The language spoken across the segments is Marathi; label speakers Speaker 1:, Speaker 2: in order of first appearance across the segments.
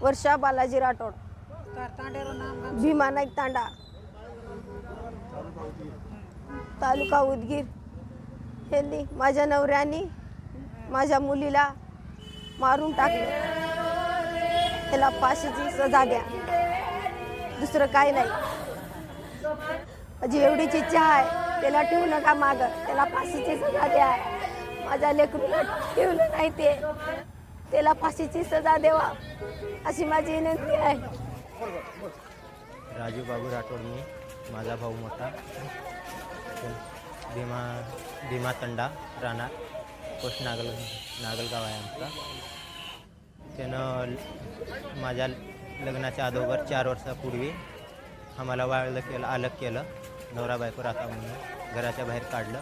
Speaker 1: वर्षा बालाजी राठोड. भीमा नाईक तांडा. तालुका उदगीर. यांनी माझ्या नवऱ्याने माझ्या मुलीला मारून टाकले. त्याला फाशीची सजा द्या. दुसरं काही नाही. माझी एवढीच इच्छा आहे त्याला ठेवू नका माग. त्याला फाशीची सजा द्या. माझ्या लेकरूला ठेवलं नाही ते. त्याला फाशीची सजा देवा अशी माझी विनंती आहे.
Speaker 2: राजू बाबू राठोड मी माझा भाऊ मोठा. भीमा भीमा तंडा राहणार पोस्ट नागल नागलगाव आहे आमचा. त्यानं माझ्या लग्नाच्या अगोदर चार वर्षापूर्वी आम्हाला वाळलं केलं अलग केलं नवरा बायको राहता म्हणून. घराच्या बाहेर काढलं.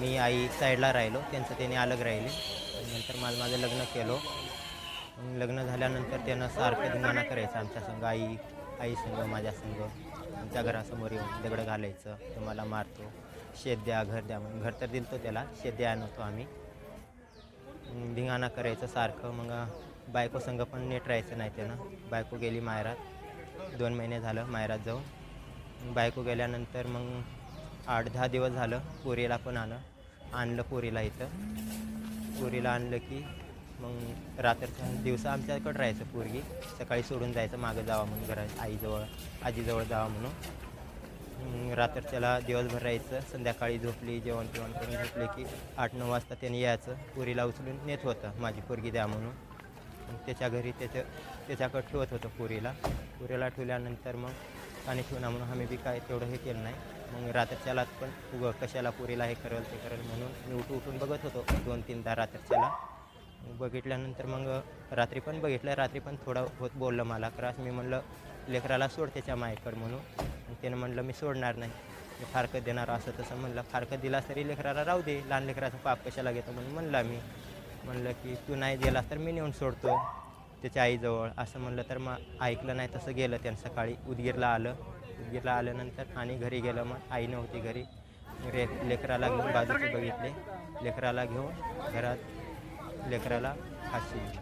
Speaker 2: मी आई साईडला राहिलो त्यांचं त्याने अलग राहिले. नंतर माझं माझं लग्न केलो. लग्न झाल्यानंतर त्यानं सारखं धिंगाणा करायचं. आमच्या संग आई आई संग माझ्या संग. आमच्या घरासमोर येऊन दगडं घालायचं. तो मला मारतो. शेत द्या घर द्या म्हणून घर तर दिलतो त्याला. शेत द्या नव्हतो आम्ही. धिंगाणा करायचं सारखं. मग बायको संघ पण नीट राहायचं नाही त्यानं. बायको गेली मायरात दोन महिने झालं मायरात जाऊन. बायको गेल्यानंतर मग आठ दहा दिवस झालं. पोरीला पण आलं. आणलं पोरीला इथं. पोरीला आणलं की मग रात्रच्या दिवसा आमच्याकडं राहायचं पोरगी. सकाळी सोडून जायचं मागं जावा म्हणून घरा आईजवळ आजीजवळ जावा म्हणून. मग दिवसभर राहायचं संध्याकाळी झोपली जेवण जेवण करून झोपले की आठ नऊ वाजता त्याने यायचं. पुरीला उचलून नेत होतं माझी पोरगी द्या म्हणून. त्याच्या घरी त्याचं त्याच्याकडं ठेवत होतं पुरीला. पुरीला ठेवल्यानंतर मग आणि ठेवून म्हणून आम्ही बी काय तेवढं हे केलं नाही. मग रात्रच्याला पण उगं कशाला पुरीला हे करेल ते करेल म्हणून मी उठू उठून बघत होतो दोन तीनदा रात्रीच्याला. बघितल्यानंतर मग रात्री पण बघितलं रात्री पण थोडा होत बोललं मला. त्रास मी म्हणलं लेकराला सोड त्याच्या मायकड म्हणून. त्यानं म्हणलं मी सोडणार नाही. मी फारकं देणार असं तसं म्हणलं. फारकं दिलास तरी लेकराला राहू दे. लहान लेकराचा पाप कशाला घेतो म्हणून म्हणला मी. म्हणलं की तू नाही दिलास तर मी नेऊन सोडतो त्याच्या आईजवळ. असं म्हणलं तर मग ऐकलं नाही तसं गेलं. त्यानं सकाळी उदगीरला आलं. उदगीरला आल्यानंतर आणि घरी गेलं मग आई नव्हती घरी. रे लेकराला घेऊन बाजूचे बघितले. लेकराला घेऊन घरात लेकराला फाशी दिली.